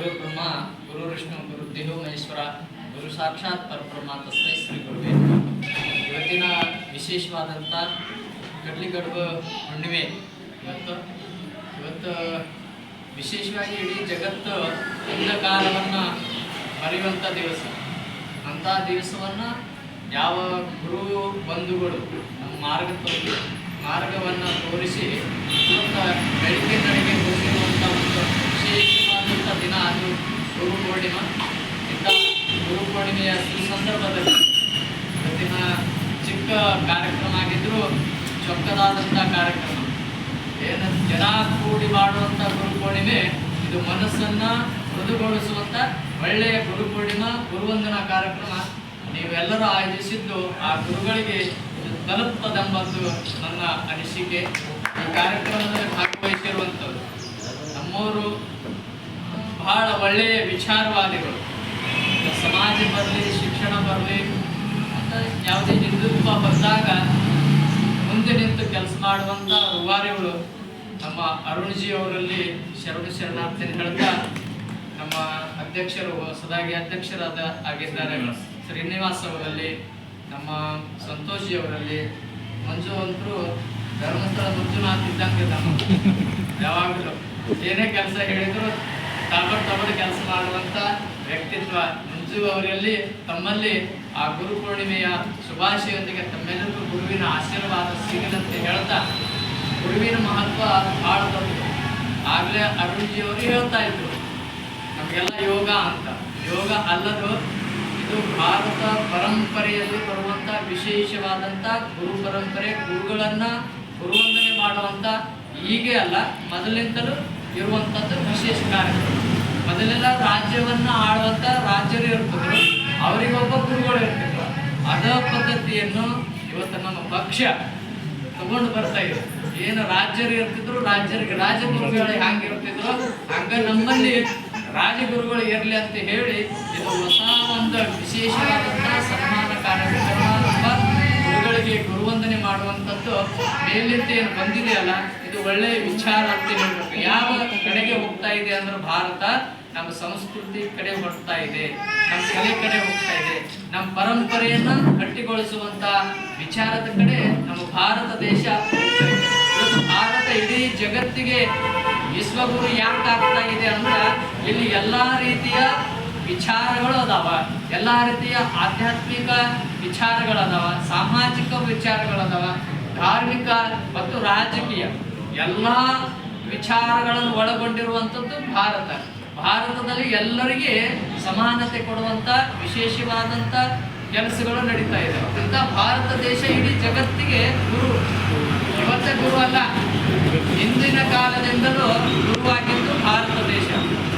ಗುರು ಬ್ರಹ್ಮ, ಗುರು ವಿಷ್ಣು, ಗುರು ದೇಹು ಮಹೇಶ್ವರ, ಗುರು ಸಾಕ್ಷಾತ್ ಪರಬ್ರಹ್ಮ ತಸ್ಮೈ ಶ್ರೀ ಗುರುವೇ. ಇವತ್ತಿನ ವಿಶೇಷವಾದಂಥ ಕಡ್ಲಿಗಡುಬು ಹುಣ್ಣಿಮೆ ಇವತ್ತು ಇವತ್ತು ವಿಶೇಷವಾಗಿ ಇಡೀ ಜಗತ್ತು ಅಂಧಕಾರವನ್ನು ಮರೆಯುವಂಥ ದಿವಸ ಅಂಥ ದಿವಸವನ್ನು ಯಾವ ಗುರು ಬಂಧುಗಳು ನಮ್ಮ ಮಾರ್ಗ ಮಾರ್ಗವನ್ನು ತೋರಿಸಿ ಬೆಳಿಗ್ಗೆ ನಡೆಗೆ ದಿನ ಅದು ಗುರು ಪೂರ್ಣಿಮಾ. ಇಂಥ ಗುರು ಪೂರ್ಣಿಮೆಯ ಸುಸಂದರ್ಭದಲ್ಲಿ ಇವತ್ತಿನ ಚಿಕ್ಕ ಕಾರ್ಯಕ್ರಮ ಆಗಿದ್ದರೂ ಚೊಕ್ಕದಾದಂಥ ಕಾರ್ಯಕ್ರಮ. ಏನ ಜನ ಕೂಡಿ ಮಾಡುವಂಥ ಗುರು ಪೂರ್ಣಿಮೆ, ಇದು ಮನಸ್ಸನ್ನು ಮೃದುಗೊಳಿಸುವಂಥ ಒಳ್ಳೆಯ ಗುರು ಪೂರ್ಣಿಮಾ, ಗುರುವಂದನಾ ಕಾರ್ಯಕ್ರಮ. ನೀವೆಲ್ಲರೂ ಆಯೋಜಿಸಿದ್ದು ಆ ಗುರುಗಳಿಗೆ ತಲುಪದೆಂಬುದು ನನ್ನ ಅನಿಸಿಕೆ. ಈ ಕಾರ್ಯಕ್ರಮದಲ್ಲಿ ಭಾಗವಹಿಸಿರುವಂಥದ್ದು ನಮ್ಮವರು ಬಹಳ ಒಳ್ಳೆಯ ವಿಚಾರವಾದಿಗಳು. ಸಮಾಜ ಬರಲಿ, ಶಿಕ್ಷಣ ಬರಲಿ, ಅಂತ ಯಾವುದೇ ಹಿಂದುತ್ವ ಬಂದಾಗ ಮುಂದೆ ನಿಂತು ಕೆಲಸ ಮಾಡುವಂಥ ರೂವಾರಿಗಳು ನಮ್ಮ ಅರುಣ್ಜಿ ಅವರಲ್ಲಿ ಶರಣ ಶರಣಾರ್ಥಿ ಹೇಳ್ತಾ ನಮ್ಮ ಅಧ್ಯಕ್ಷರು, ಹೊಸದಾಗಿ ಅಧ್ಯಕ್ಷರಾದ ಆಗಿದ್ದಾರೆ ಶ್ರೀನಿವಾಸ್ ಅವರಲ್ಲಿ, ನಮ್ಮ ಸಂತೋಷ್ ಅವರಲ್ಲಿ, ಮಂಜು ಅಂತರೂ ಧರ್ಮಸ್ಥಳ ಮಂಜುನಾಥ್ ಇದ್ದಂಗೆ ನಮ್ಮ ಯಾವಾಗಲೂ. ಏನೇ ಕೆಲಸ ಹೇಳಿದ್ರು ತಬಡ್ ತಗೊಂಡು ಕೆಲಸ ಮಾಡುವಂತ ವ್ಯಕ್ತಿತ್ವ ಮಂಜು ಅವರಲ್ಲಿ ತಮ್ಮಲ್ಲಿ ಆ ಗುರು ಪೂರ್ಣಿಮೆಯ ಶುಭಾಶಯದೊಂದಿಗೆ ತಮ್ಮೆಲ್ಲರಿಗೂ ಗುರುವಿನ ಆಶೀರ್ವಾದ ಸಿಗದಂತೆ ಹೇಳ್ತಾ ಗುರುವಿನ ಮಹತ್ವ ಭಾಳ ದೊಡ್ಡದು ಆಗಲೇ ಅರುಣ್ಜಿ ಅವರು ಹೇಳ್ತಾ ಇದ್ರು, ನಮಗೆಲ್ಲ ಯೋಗ ಅಂತ. ಯೋಗ ಅಲ್ಲದು ಇದು ಭಾರತ ಪರಂಪರೆಯಲ್ಲಿ ಬರುವಂಥ ವಿಶೇಷವಾದಂತ ಗುರು ಪರಂಪರೆ, ಗುರುಗಳನ್ನ ಗುರುವಂದನೆ ಮಾಡುವಂತ ಹೀಗೆ ಅಲ್ಲ, ಮೊದಲಿಂದಲೂ ಇರುವಂತದ್ದು ವಿಶೇಷ ಕಾರ್ಯಕ್ರಮ. ಮೊದಲೆಲ್ಲ ರಾಜ್ಯವನ್ನ ಆಳುವಂತ ರಾಜ್ಯರು ಇರ್ತಿದ್ರು. ಅವರಿಗೊಬ್ಬ ಗುರುಗಳು ಇರ್ತಿದ್ರು. ಅದ ಪದ್ಧತಿಯನ್ನು ಇವತ್ತು ನಮ್ಮ ಪಕ್ಷ ತಗೊಂಡು ಬರ್ತಾ ಇದೆ. ಏನು ರಾಜ್ಯರು ಇರ್ತಿದ್ರು, ರಾಜ್ಯರಿಗೆ ರಾಜಗುರುಗಳು ಹಂಗೆ ಇರ್ತಿದ್ರು. ಹಂಗ ನಮ್ಮಲ್ಲಿ ರಾಜಗುರುಗಳು ಇರಲಿ ಅಂತ ಹೇಳಿ ಇದು ಹೊಸ ಒಂದು ವಿಶೇಷವಾದಂತಹ ಸನ್ಮಾನ ಕಾರ್ಯಕ್ರಮ ಗುರುಗಳಿಗೆ ಗುರುವಂದನೆ ಮಾಡುವಂಥದ್ದು ಮೇಲಿಂದ ಏನು ಬಂದಿದೆಯಲ್ಲ, ಇದು ಒಳ್ಳೆಯ ವಿಚಾರ ಅಂತ ಹೇಳ್ಬೇಕು. ಯಾವ ಕಡೆಗೆ ಹೋಗ್ತಾ ಇದೆ ಅಂದ್ರೆ ಭಾರತ ನಮ್ಮ ಸಂಸ್ಕೃತಿ ಕಡೆ ಹೊರಡ್ತಾ ಇದೆ, ನಮ್ಮ ಕಲೆ ಕಡೆ ಹೋಗ್ತಾ ಇದೆ, ನಮ್ಮ ಪರಂಪರೆಯನ್ನು ಗಟ್ಟಿಗೊಳಿಸುವಂತ ವಿಚಾರದ ಕಡೆ ನಮ್ಮ ಭಾರತ ದೇಶ ಭಾರತ ಇಡೀ ಜಗತ್ತಿಗೆ ವಿಶ್ವಗುರು ಯಾಕೆ ಆಗ್ತಾ ಇದೆ ಅಂದ್ರೆ ಇಲ್ಲಿ ಎಲ್ಲಾ ರೀತಿಯ ವಿಚಾರಗಳು ಅದಾವ. ಎಲ್ಲಾ ರೀತಿಯ ಆಧ್ಯಾತ್ಮಿಕ ವಿಚಾರಗಳದಾವ, ಸಾಮಾಜಿಕ ವಿಚಾರಗಳದಾವ, ಧಾರ್ಮಿಕ ಮತ್ತು ರಾಜಕೀಯ. ಎಲ್ಲಾ ವಿಚಾರಗಳನ್ನು ಒಳಗೊಂಡಿರುವಂಥದ್ದು ಭಾರತ. ಭಾರತದಲ್ಲಿ ಎಲ್ಲರಿಗೆ ಸಮಾನತೆ ಕೊಡುವಂತ, ವಿಶೇಷವಾದಂತ ಕೆಲಸಗಳು ನಡೀತಾ ಇದೆ. ಅಂತ ಭಾರತ ದೇಶ ಇಡೀ ಜಗತ್ತಿಗೆ ಗುರು. ಇವತ್ತೇ ಗುರು ಅಲ್ಲ. ಹಿಂದಿನ ಕಾಲದಿಂದಲೂ ಗುರುವಾಗಿದ್ದು ಭಾರತ ದೇಶ.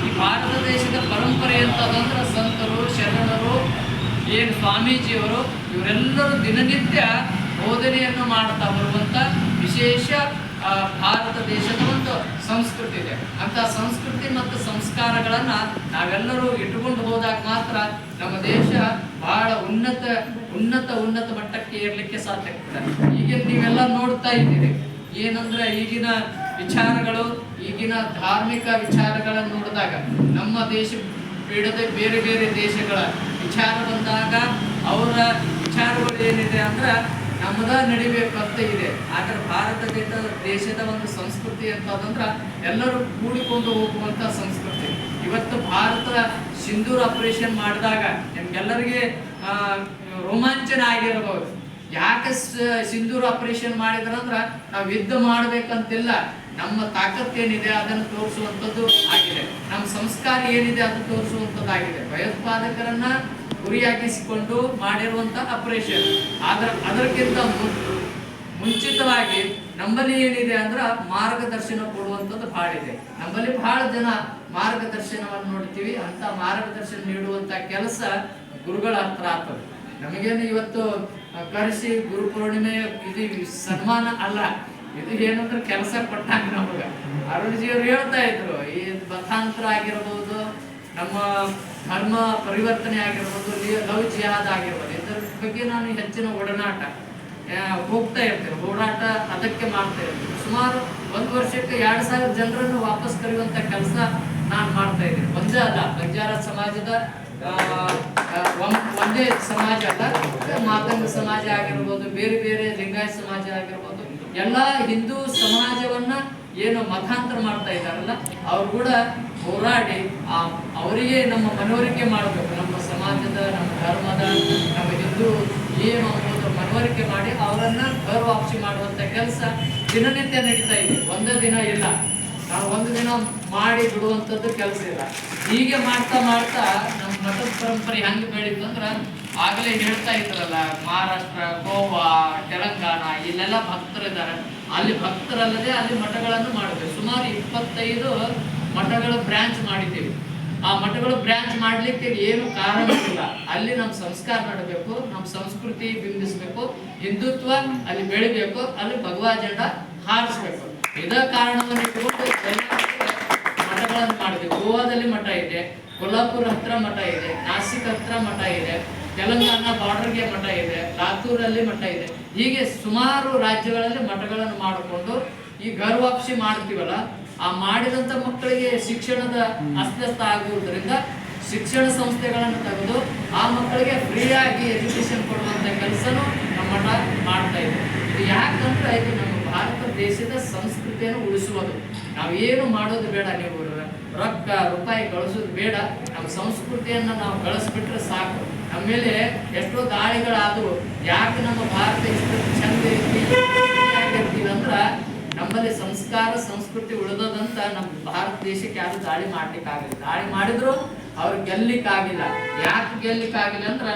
ಈ ಭಾರತ ದೇಶದ ಪರಂಪರೆ ಅಂತದಂದ್ರೆ ಸಂತರು, ಶರಣರು, ಏನು ಸ್ವಾಮೀಜಿಯವರು, ಇವರೆಲ್ಲರೂ ದಿನನಿತ್ಯ ಬೋಧನೆಯನ್ನು ಮಾಡ್ತಾ ಬರುವಂತ ವಿಶೇಷ ಭಾರತ ದೇಶದ ಸಂಸ್ಕೃತಿ ಇದೆ ಅಂತ ಸಂಸ್ಕೃತಿ ಮತ್ತು ಸಂಸ್ಕಾರಗಳನ್ನ ನಾವೆಲ್ಲರೂ ಇಟ್ಟುಕೊಂಡು ಹೋದಾಗ ಮಾತ್ರ ನಮ್ಮ ದೇಶ ಬಹಳ ಉನ್ನತ ಉನ್ನತ ಉನ್ನತ ಮಟ್ಟಕ್ಕೆ ಏರ್ಲಿಕ್ಕೆ ಸಾಧ್ಯ ಆಗ್ತದೆ. ಈಗ ನೀವೆಲ್ಲ ನೋಡ್ತಾ ಇದ್ದೀರಿ. ಏನಂದ್ರೆ ಈಗಿನ ವಿಚಾರಗಳು, ಈಗಿನ ಧಾರ್ಮಿಕ ವಿಚಾರಗಳನ್ನು ನೋಡಿದಾಗ ನಮ್ಮ ದೇಶ ಬಿಡದೆ ಬೇರೆ ಬೇರೆ ದೇಶಗಳ ವಿಚಾರ ಬಂದಾಗ ಅವರ ವಿಚಾರಗಳು ಏನಿದೆ ಅಂದ್ರೆ ನಮ್ಮದ ನಡಿಬೇಕು ಅಂತ ಇದೆ. ಆದ್ರೆ ಭಾರತ ದೇಶದ ಒಂದು ಸಂಸ್ಕೃತಿ ಅಂತಂದ್ರೆ ಎಲ್ಲರೂ ಕೂಡಿಕೊಂಡು ಹೋಗುವಂತ ಸಂಸ್ಕೃತಿ. ಇವತ್ತು ಭಾರತ ಸಿಂಧೂರ್ ಆಪರೇಷನ್ ಮಾಡಿದಾಗ ನಿಮ್ಗೆಲ್ಲರಿಗೆ ರೋಮಾಂಚನ ಆಗಿರಬಹುದು ಯಾಕೆ ಸಿಂಧೂರ್ ಆಪರೇಷನ್ ಮಾಡಿದ್ರಂದ್ರ ನಾವು ಯುದ್ಧ ಮಾಡ್ಬೇಕಂತಿಲ್ಲ. ನಮ್ಮ ತಾಕತ್ತೇನಿದೆ ಅದನ್ನು ತೋರಿಸುವಂಥದ್ದು ಆಗಿದೆ. ನಮ್ಮ ಸಂಸ್ಕಾರ ಏನಿದೆ ಅದು ತೋರಿಸುವಂತದ್ದಾಗಿದೆ ಭಯೋತ್ಪಾದಕರನ್ನ ಗುರಿಯಾಗಿಸಿಕೊಂಡು ಮಾಡಿರುವಂಥ ಆಪರೇಷನ್ ಆದ್ರ, ಅದಕ್ಕಿಂತ ಮುಂಚಿತವಾಗಿ ನಮ್ಮಲ್ಲಿ ಏನಿದೆ ಅಂದ್ರ ಮಾರ್ಗದರ್ಶನ ಕೊಡುವಂಥದ್ದು ಬಹಳ ಇದೆ ನಮ್ಮಲ್ಲಿ ಬಹಳ ಜನ ಮಾರ್ಗದರ್ಶನವನ್ನು ನೋಡ್ತೀವಿ. ಅಂತ ಮಾರ್ಗದರ್ಶನ ನೀಡುವಂತ ಕೆಲಸ ಗುರುಗಳ ಹತ್ರ ಆಗ್ತದೆ. ನಮಗೇನು ಇವತ್ತು ಕರೆಸಿ ಗುರು ಪೂರ್ಣಿಮೆ ಇದು ಸನ್ಮಾನ ಅಲ್ಲ. ಇದು ಏನಂದ್ರೆ ಕೆಲಸ ಕೊಟ್ಟಾಗ ನಮಗ. ಅರುಣ್ಜಿಯವರು ಹೇಳ್ತಾ ಇದ್ರು, ಈ ಮತಾಂತರ ಆಗಿರ್ಬೋದು, ನಮ್ಮ ಧರ್ಮ ಪರಿವರ್ತನೆ ಆಗಿರ್ಬೋದು ಲವ್ ಜಿಹಾದ್ ಆಗಿರ್ಬೋದು, ಇದ್ರ ಬಗ್ಗೆ ನಾನು ಹೆಚ್ಚಿನ ಒಡನಾಟ ಹೋಗ್ತಾ ಇರ್ತೇವೆ ಓಡಾಟ ಅದಕ್ಕೆ ಮಾಡ್ತಾ ಇರ್ತೀವಿ ಸುಮಾರು ಒಂದು ವರ್ಷಕ್ಕೆ ಎರಡು ಸಾವಿರ ಜನರನ್ನು ವಾಪಸ್ ಕರೆಯುವಂತ ಕೆಲಸ ನಾನು ಮಾಡ್ತಾ ಇದ್ದೀನಿ. ಬಂಜಾರ ಬಂಜಾರ ಸಮಾಜದ ಒಂದ್- ಸಮಾಜ ಅಲ್ಲ ಮಾತಂಗ ಸಮಾಜ ಆಗಿರ್ಬೋದು, ಬೇರೆ ಬೇರೆ ಲಿಂಗಾಯತ ಸಮಾಜ ಆಗಿರ್ಬೋದು. ಎಲ್ಲ ಹಿಂದೂ ಸಮಾಜವನ್ನ ಏನು ಮತಾಂತರ ಮಾಡ್ತಾ ಇದ್ದಾರಲ್ಲ, ಅವ್ರು ಕೂಡ ಹೋರಾಡಿ, ಆ, ಅವರಿಗೆ ನಮ್ಮ ಮನವರಿಕೆ ಮಾಡಬೇಕು. ನಮ್ಮ ಸಮಾಜದ, ನಮ್ಮ ಧರ್ಮದ, ನಮ್ಮ ಹಿಂದೂ ಏನು ಅನ್ನೋದು ಮನವರಿಕೆ ಮಾಡಿ ಅವರನ್ನ ಗೌರವಾಪ್ಸಿ ಮಾಡುವಂಥ ಕೆಲಸ ದಿನನಿತ್ಯ ನಡೀತಾ ಇದೆ. ಒಂದೇ ದಿನ ಇಲ್ಲ. ನಾವು ಒಂದು ದಿನ ಮಾಡಿ ಬಿಡುವಂಥದ್ದು ಕೆಲಸ ಇಲ್ಲ. ಹೀಗೆ ಮಾಡ್ತಾ ಮಾಡ್ತಾ ನಮ್ಮ ಮಠದ ಪರಂಪರೆ ಹೆಂಗೆ ಬೆಳೀತು ಅಂದ್ರೆ ಆಗಲೇ ಹೇಳ್ತಾ ಇದ್ರಲ್ಲ, ಮಹಾರಾಷ್ಟ್ರ, ಗೋವಾ, ತೆಲಂಗಾಣ, ಇಲ್ಲೆಲ್ಲ ಭಕ್ತರಿದ್ದಾರೆ ಅಲ್ಲಿ ಭಕ್ತರಲ್ಲದೆ ಅಲ್ಲಿ ಮಠಗಳನ್ನು ಮಾಡಬೇಕು ಸುಮಾರು ಇಪ್ಪತ್ತೈದು ಮಠಗಳ ಬ್ರಾಂಚ್ ಮಾಡಿದ್ದೀವಿ. ಆ ಮಠಗಳು ಬ್ರಾಂಚ್ ಮಾಡ್ಲಿಕ್ಕೆ ಏನು ಕಾರಣ ಇಲ್ಲ. ಅಲ್ಲಿ ನಮ್ಮ ಸಂಸ್ಕಾರ ನಡಬೇಕು ನಮ್ಮ ಸಂಸ್ಕೃತಿ ಬಿಂಬಿಸ್ಬೇಕು, ಹಿಂದುತ್ವ ಅಲ್ಲಿ ಬೆಳಿಬೇಕು, ಅಲ್ಲಿ ಭಗವಾ ಜಂಡ ಹಾರಿಸ್ಬೇಕು. ಇದ ಕಾರಣವನ್ನು ಇಟ್ಟುಕೊಂಡು ಮಠಗಳನ್ನು ಮಾಡಿದೆ. ಗೋವಾದಲ್ಲಿ ಮಠ ಇದೆ, ಕೊಲ್ಲಾಪುರ ಹತ್ರ ಮಠ ಇದೆ, ನಾಸಿಕ್ ಹತ್ರ ಮಠ ಇದೆ, ತೆಲಂಗಾಣ ಬಾರ್ಡರ್ಗೆ ಮಠ ಇದೆ, ಲಾತೂರಲ್ಲಿ ಮಠ ಇದೆ. ಹೀಗೆ ಸುಮಾರು ರಾಜ್ಯಗಳಲ್ಲಿ ಮಠಗಳನ್ನು ಮಾಡಿಕೊಂಡು ಈ ಗರ್ ವಾಪಸಿ ಮಾಡ್ತೀವಲ್ಲ, ಆ ಮಾಡಿದಂತ ಮಕ್ಕಳಿಗೆ ಶಿಕ್ಷಣದ ಅಸ್ತವ್ಯಸ್ತ ಆಗುವುದರಿಂದ ಶಿಕ್ಷಣ ಸಂಸ್ಥೆಗಳನ್ನು ತೆಗೆದು ಆ ಮಕ್ಕಳಿಗೆ ಫ್ರೀಯಾಗಿ ಎಜುಕೇಶನ್ ಕೊಡುವಂಥ ಕೆಲಸನೂ ನಮ್ಮ ಮಠ ಮಾಡ್ತಾ ಇದೆ. ಇದು ಯಾಕಂದ್ರೆ ಇದು ನಮ್ಮ ದೇಶದ ಸಂಸ್ಕೃತಿಯನ್ನು ಉಳಿಸುವುದು. ನಾವು ಏನು ಮಾಡೋದು ಬೇಡ, ನೀವು ರೊಕ್ಕ, ರೂಪಾಯಿ ಗಳಿಸೋದು ಬೇಡ. ನಮ್ಮ ಸಂಸ್ಕೃತಿಯನ್ನ ನಾವು ಗಳಿಸ್ಬಿಟ್ರೆ ಸಾಕು. ನಮ್ಮ ಮೇಲೆ ಎಷ್ಟೋ ದಾಳಿಗಳಾದವು. ಯಾಕೆ ನಮ್ಮ ಭಾರತ ಇಷ್ಟು ಚಂದ ಇರ್ತೀವಿ ಅಂದ್ರ ನಮ್ಮಲ್ಲಿ ಸಂಸ್ಕಾರ, ಸಂಸ್ಕೃತಿ ಉಳಿದದಂತ ನಮ್ಮ ಭಾರತ ದೇಶಕ್ಕೆ ಯಾರು ದಾಳಿ ಮಾಡ್ಲಿಕ್ಕೆ ಆಗಿಲ್ಲ ದಾಳಿ ಮಾಡಿದ್ರು ಅವ್ರು ಗೆಲ್ಲಿಕ್ಕಾಗಿಲ್ಲ. ಯಾಕೆ ಗೆಲ್ಲಿಕ್ಕಾಗಿಲ್ಲ ಅಂದ್ರ